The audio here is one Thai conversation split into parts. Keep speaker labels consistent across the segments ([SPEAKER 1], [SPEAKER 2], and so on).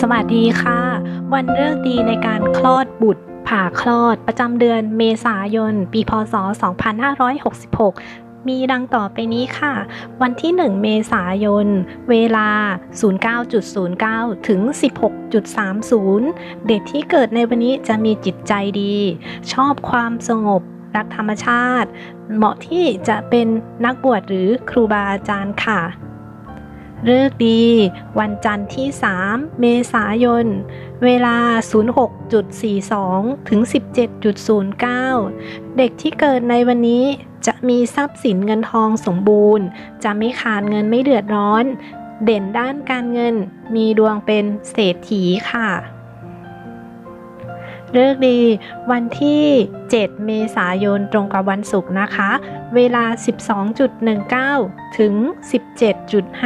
[SPEAKER 1] สวัสดีค่ะ วันเลิกษ์ดีในการคลอดบุตรผ่าคลอดประจำเดือนเมษายน ปีพศ 2566 มีดังต่อไปนี้ค่ะ วันที่ 1 เมษายน เวลา 09.09 ถึง 16.30 เด็กที่เกิดในวันนี้จะมีจิตใจดี ชอบความสงบรักธรรมชาติ เหมาะที่จะเป็นนักบวชหรือครูบาอาจารย์ค่ะ เลิกดี วันจันทร์ที่ 3 เมษายน เวลา 06.42 ถึง 17.09 เด็กที่เกิดในวันนี้จะมีทรัพย์สินเงินทองสมบูรณ์ จะไม่ขาดเงินไม่เดือดร้อน เด่นด้านการเงิน มีดวงเป็นเศรษฐีค่ะ เลิกดี วันที่ 7 เมษายนตรงกับวันศุกร์นะคะ เวลา 12.19 ถึง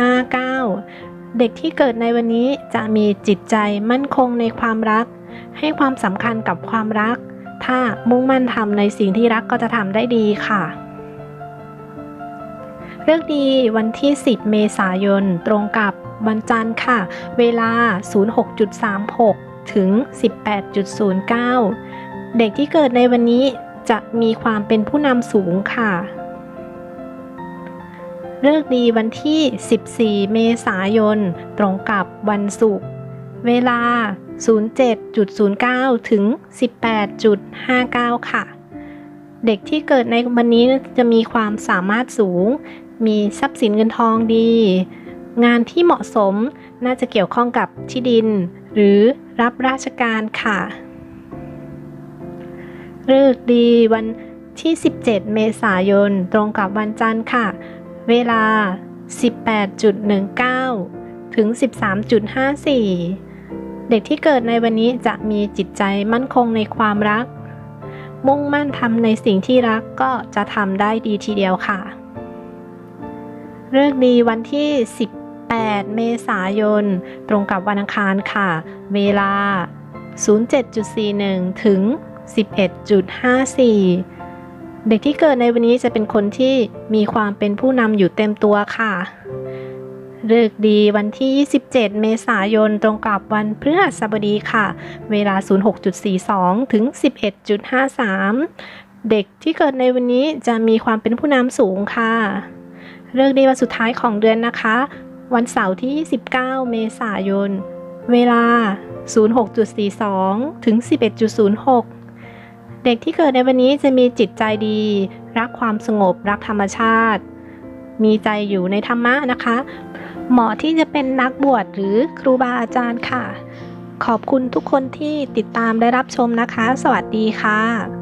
[SPEAKER 1] 17.59 เด็กที่เกิดในวันนี้จะมีจิตใจมั่นคงในความรัก ให้ความสำคัญกับความรัก ถ้ามุ่งมั่นทำในสิ่งที่รักก็จะทำได้ดีค่ะเรื่องดีวันที่ 10 เมษายนตรงกับวันจันทร์ค่ะ เวลา 06.36 ถึง 18.09 เด็กที่เกิดในวันนี้จะมีความเป็นผู้นำสูงค่ะเลิกดีวันที่ 14 เมษายน ตรงกับวันศุกร์ เวลา 07.09 ถึง 18.59 ค่ะ เด็กที่เกิดในวันนี้จะมีความสามารถสูง มีทรัพย์สินเงินทองดี งานที่เหมาะสมน่าจะเกี่ยวข้องกับที่ดิน หรือรับราชการค่ะเลิกษ์ดีวันที่ 17 เมษายน ตรงกับวันจันทร์ค่ะ เวลา 18.19 ถึง 13.54 เด็กที่เกิดในวันนี้จะมีจิตใจมั่นคงในความรัก มุ่งมั่นทำในสิ่งที่รักก็จะทำได้ดีทีเดียวค่ะเลิกษ์ดีวันที่ 8 เมษายน ตรงกับวันอังคารค่ะ เวลา 07.41 ถึง 11.54 เด็กที่เกิดในวันนี้จะเป็นคนที่มีความเป็นผู้นำอยู่เต็มตัวค่ะเลิกษ์ดีวันที่ 27 เมษายน ตรงกับวันพฤหัสบดีค่ะ เวลา 06.42 ถึง 11.53 เด็กที่เกิดในวันนี้จะมีความเป็นผู้นำสูงค่ะเลิกดีวันสุดท้ายของเดือนนะคะ วันเสาร์ที่29เมษายน เวลา 06.42 ถึง 11.06 เด็กที่เกิดในวันนี้จะมีจิตใจดี รักความสงบ รักธรรมชาติ มีใจอยู่ในธรรมะนะคะ เหมาะที่จะเป็นนักบวชหรือครูบาอาจารย์ค่ะ ขอบคุณทุกคนที่ติดตามได้รับชมนะคะ สวัสดีค่ะ